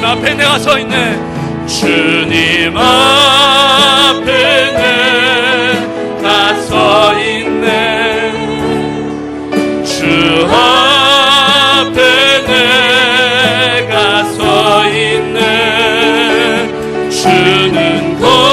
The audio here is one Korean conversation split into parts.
주님 앞에 내가 서 있네. 주님 앞에 내가 서 있네. 주 앞에 내가 서 있네. 주는 거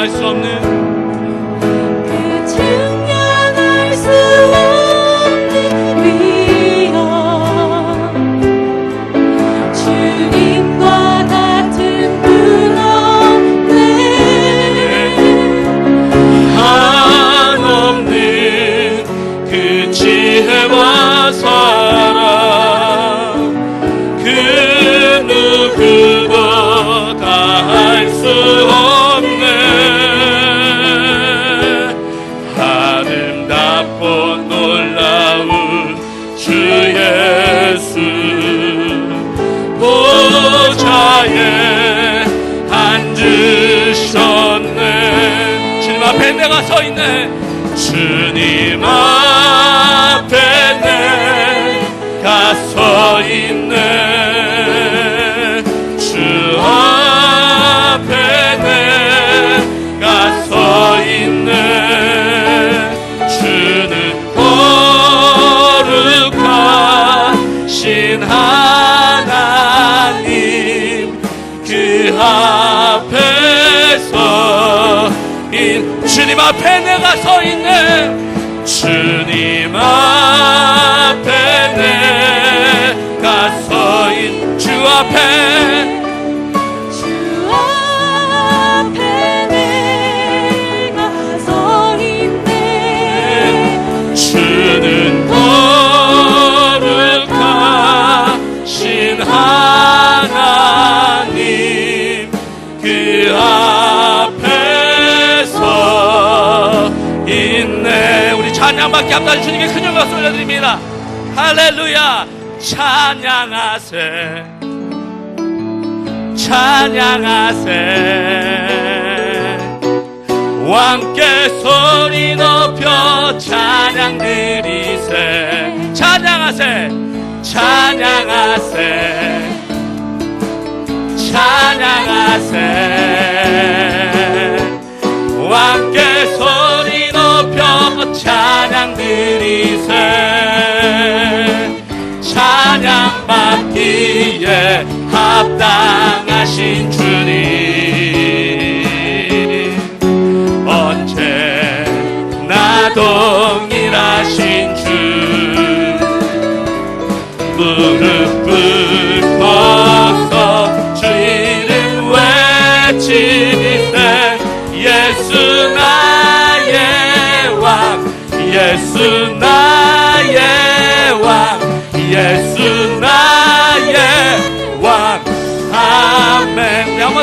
그 측량할 수 없는 서 있네. 주님 앞에 내가 서 있네 주님 앞에 내가 서 있네. 주님 찬양밖에 앞다 주님께 큰 영광 올려드립니다. 할렐루야. 찬양하세. 찬양하세. 왕께 소리 높여 찬양 드리세. 찬양하세. 찬양하세. 찬양하세 합당하신 주님 언제나 동일하신 주? 무릎 꿇고서 주 이름 외치세 예수 나의 왕 예수 나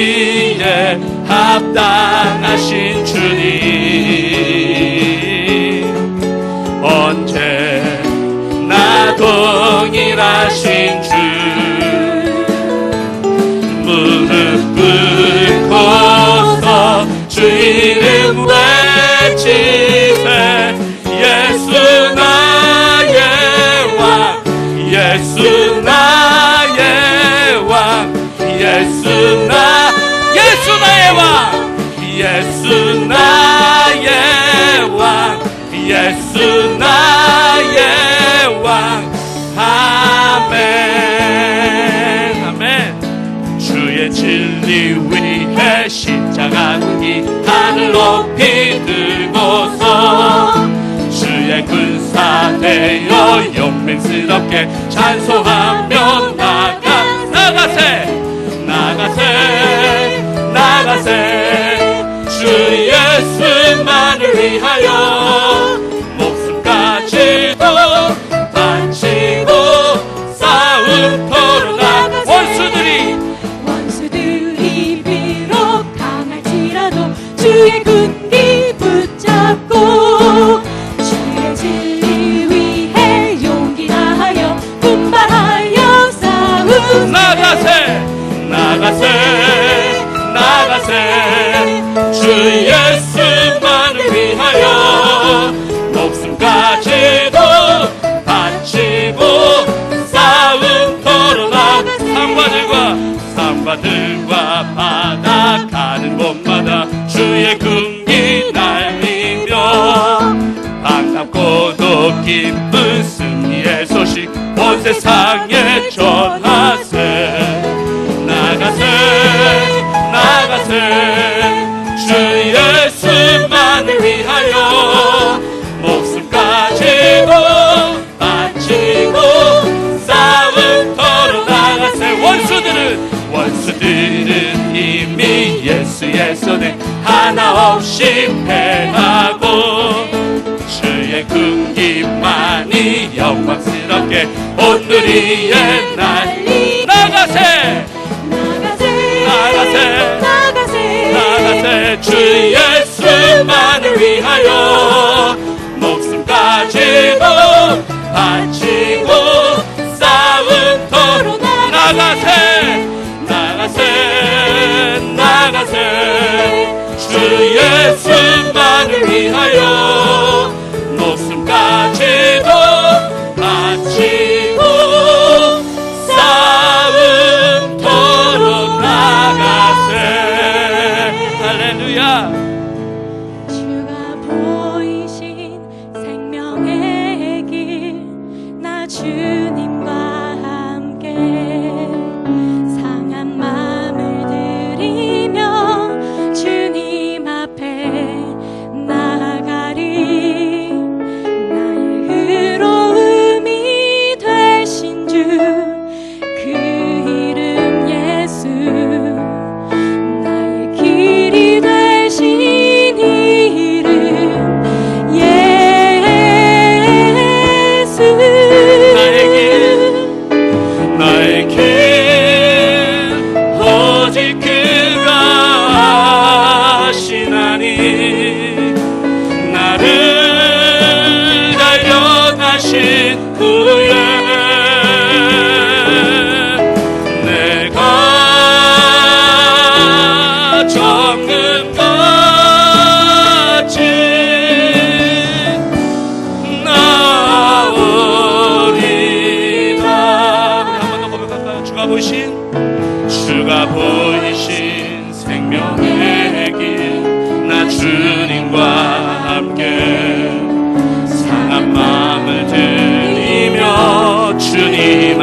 받기에 합당하신 주님. 언제나 동일하신 주? 무릎 꿇고서 주 이름 외치세. 예수 나의 왕 예수 나 예수 나의 왕. 예수 나의 왕. 예수 나의 왕. 아멘. 아멘. 주의 진리 위해 십자가 이 하늘 높이 들고서 주의 군사 되어 용맹스럽게 찬송하며 나 위하여 목숨까지도 바치고 싸움터로 나가 원수들이 원수들이 비록 강할지라도 주의 군기 붙잡고 주의 진리 위해 용기 다하여 분발하여 싸움 나가세 나가세 나가세. 주예 상바들과 바다 가는 곳마다 주의 군기 날리며 반갑고도 기쁜 승리의 소식 온 세상 예수의 손에 하나 없이 패하고 주의 군기만이 영광스럽게 온누리에 날 주 예수만을 위하여 하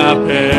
주님